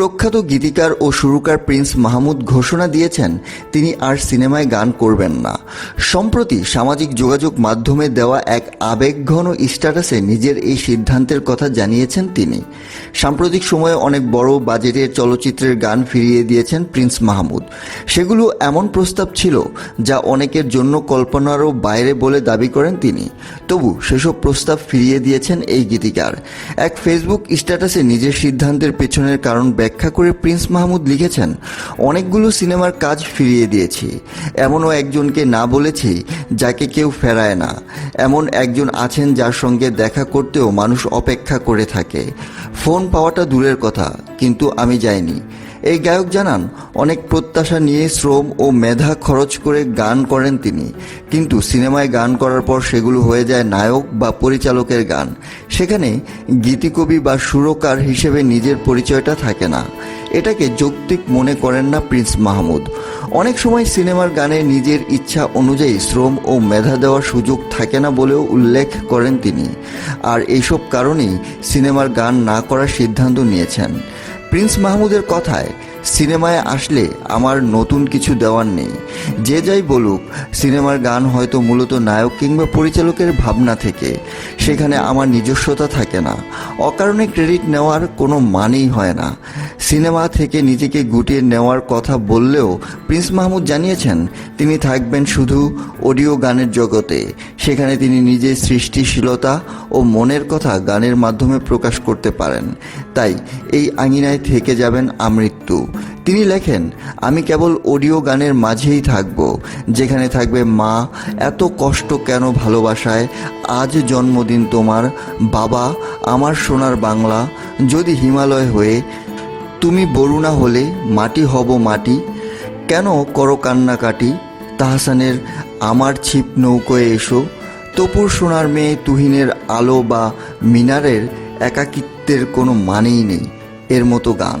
প্রখ্যাত গীতিকার ও সুরকার প্রিন্স মাহমুদ ঘোষণা দিয়েছেন, তিনি আর সিনেমায় গান করবেন না। সম্প্রতি সামাজিক যোগাযোগ মাধ্যমে দেওয়া এক আবেগঘন স্ট্যাটাসে নিজের এই সিদ্ধান্তের কথা জানিয়েছেন তিনি। সাম্প্রতিক সময়ে অনেক বড় বাজেটের চলচ্চিত্রের গান ফিরিয়ে দিয়েছেন প্রিন্স মাহমুদ। সেগুলো এমন প্রস্তাব ছিল, যা অনেকের জন্য কল্পনারও বাইরে বলে দাবি করেন তিনি। তবু সেসব প্রস্তাব ফিরিয়ে দিয়েছেন এই গীতিকার। এক ফেসবুক স্ট্যাটাসে নিজের সিদ্ধান্তের পেছনের কারণ ব্যাখ্যা করে প্রিন্স মাহমুদ লিখেছেন, অনেকগুলো সিনেমার কাজ ফিরিয়ে দিয়েছি। এমনও একজনকে না বলেছি যাকে কেউ ফেরায় না। এমন একজন আছেন যার সঙ্গে দেখা করতেও মানুষ অপেক্ষা করে থাকে। ফোন পাওয়াটা দূরের কথা, কিন্তু আমি যাইনি। এই গায়ক জানান, অনেক প্রত্যাশা নিয়ে শ্রম ও মেধা খরচ করে গান করেন তিনি। কিন্তু সিনেমায় গান করার পর সেগুলো হয়ে যায় নায়ক বা পরিচালকের গান। সেখানে গীতিকবি বা সুরকার হিসেবে নিজের পরিচয়টা থাকে না। এটাকে যৌক্তিক মনে করেন না প্রিন্স মাহমুদ। অনেক সময় সিনেমার গানে নিজের ইচ্ছা অনুযায়ী শ্রম ও মেধা দেওয়ার সুযোগ থাকে না বলেও উল্লেখ করেন তিনি। আর এইসব কারণেই সিনেমার গান না করার সিদ্ধান্ত নিয়েছেন। প্রিন্স মাহমুদের কথায় সিনেমায় আসলে আমার নতুন কিছু দেওয়ার নেই। যে যাই বলুক, সিনেমার গান হয়তো মূলত নায়ক কিংবা পরিচালকের ভাবনা থেকে। সেখানে আমার নিজস্বতা থাকে না। অকারণে ক্রেডিট নেওয়ার কোনো মানেই হয় না। সিনেমা থেকে নিজেকে গুটিয়ে নেওয়ার কথা বললেও প্রিন্স মাহমুদ জানিয়েছেন, তিনি থাকবেন শুধু অডিও গানের জগতে। সেখানে তিনি নিজের সৃষ্টিশীলতা ও মনের কথা গানের মাধ্যমে প্রকাশ করতে পারেন। তাই এই আঙিনায় থেকে যাবেন আমৃত্যু। তিনি লেখেন, আমি কেবল অডিও গানের মাঝেই থাকব, যেখানে থাকবে মা, এত কষ্ট কেন ভালোবাসায়? আজ জন্মদিন তোমার, বাবা, আমার সোনার বাংলা, যদি হিমালয় হয়ে, তুমি বরুণা হলে মাটি হব মাটি, কেন করো কান্নাকাটি? তাহসানের আমার ছিপ নৌকোয় এসো তপুর সোনার মেয়ে তুহিনের আলো বা মিনারের একাকিত্বের কোনো মানেই নেই। এর মতো গান।